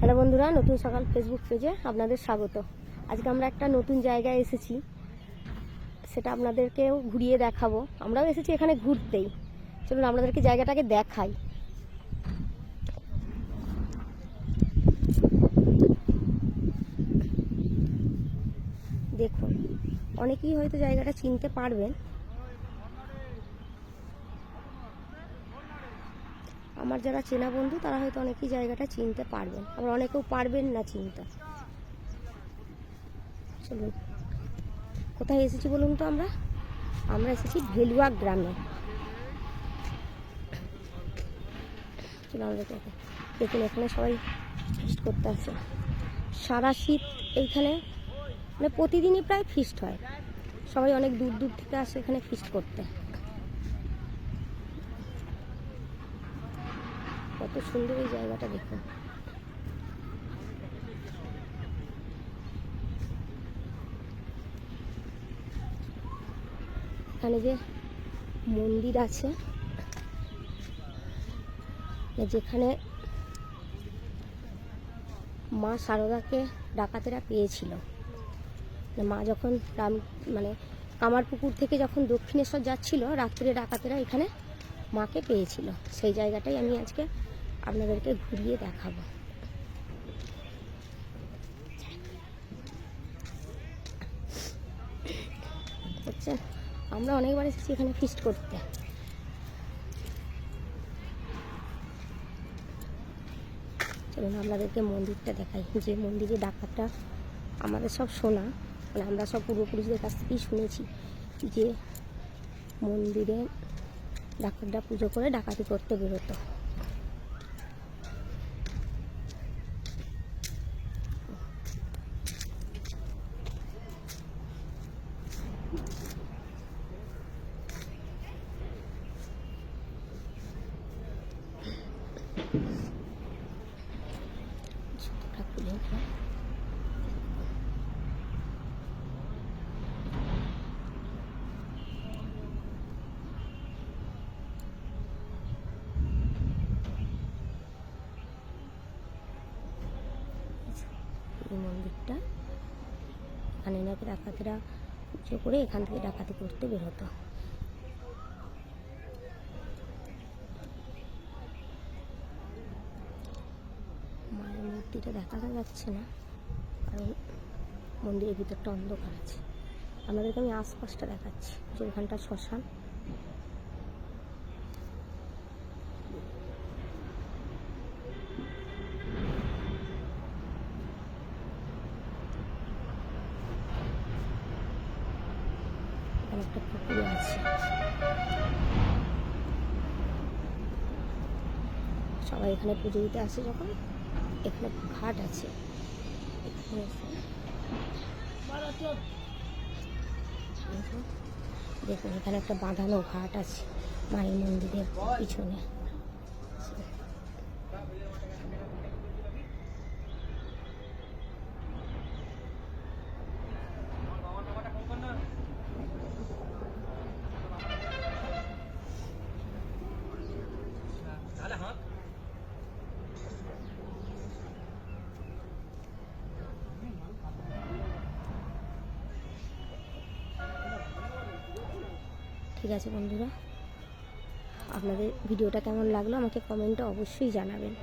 Hello বন্ধুরা, নতুন সকাল ফেসবুক পেজে আপনাদের স্বাগত। আজকে আমরা একটা নতুন জায়গায় এসেছি। সেটা আপনাদেরকেও ঘুরিয়ে দেখাবো। আমরাও এসেছি এখানে ঘুরতেই। চলুন আপনাদেরকে জায়গাটাকে দেখাই। দেখুন, অনেকেই হয়তো জায়গাটা চিনতে পারবেন। আমার যারা চেনা বন্ধু, তারা হয়তো অনেকেই জায়গাটা চিনতে পারবেন। আবার অনেকেও পারবেন না চিনতে। চলুন, কোথায় এসেছি বলুন তো আমরা? আমরা এসেছি ভেলুয়া গ্রামে। দেখুন, এখানে সবাই ফিস্ট করতে আসে সারা শীত এইখানে মানে প্রতিদিনই প্রায় ফিস্ট হয়। সবাই অনেক দূর দূর থেকে আসে এখানে ফিস্ট করতে। কত সুন্দর এই জায়গাটা দেখুন। এখানে যে মন্দির আছে, যেখানে মা সারদাকে ডাকাতেরা পেয়েছিল। মা যখন রাম মানে কামারপুকুর থেকে যখন দক্ষিণেশ্বর যাচ্ছিল, রাত্রে ডাকাতেরা এখানে মাকে পেয়েছিল। সেই জায়গাটাই আমি আজকে আপনাদেরকে ঘুরিয়ে দেখাবো। হচ্ছে আমরা অনেকবার এসেছি এখানে ফিস্ট করতে। চলুন আপনাদেরকে মন্দিরটা দেখাই। যে মন্দিরে ডাকাতটা আমাদের সব শোনা মানে আমরা সব পূর্বপুরুষদের কাছ থেকেই শুনেছি যে মন্দিরে ডাকাতরা পুজো করে ডাকাতি করতে বেরোতো। খুলে নিলাম। এই মন্দিরটা এখানে নাকি ডাকাতেরা পুজো করে এখান থেকে ডাকাতি করতে বেরোতো মায়ের মূর্তিটা দেখা যাচ্ছে না। কারণ মন্দিরের ভিতরটা অন্ধকার আছে। আপনাদেরকে আমি আশপাশটা দেখাচ্ছি, যে ওখানটা শ্মশান। একটা পুকুর আছে। সবাই এখানে পুজো দিতে আসে যখন। এখানে ঘাট আছে। দেখুন এখানে একটা বাঁধানো ঘাট আছে মায়ের মন্দিরের পিছনে। ঠিক আছে বন্ধুরা। আপনাদের ভিডিওটা কেমন লাগল আমাকে কমেন্টে অবশ্যই জানাবেন।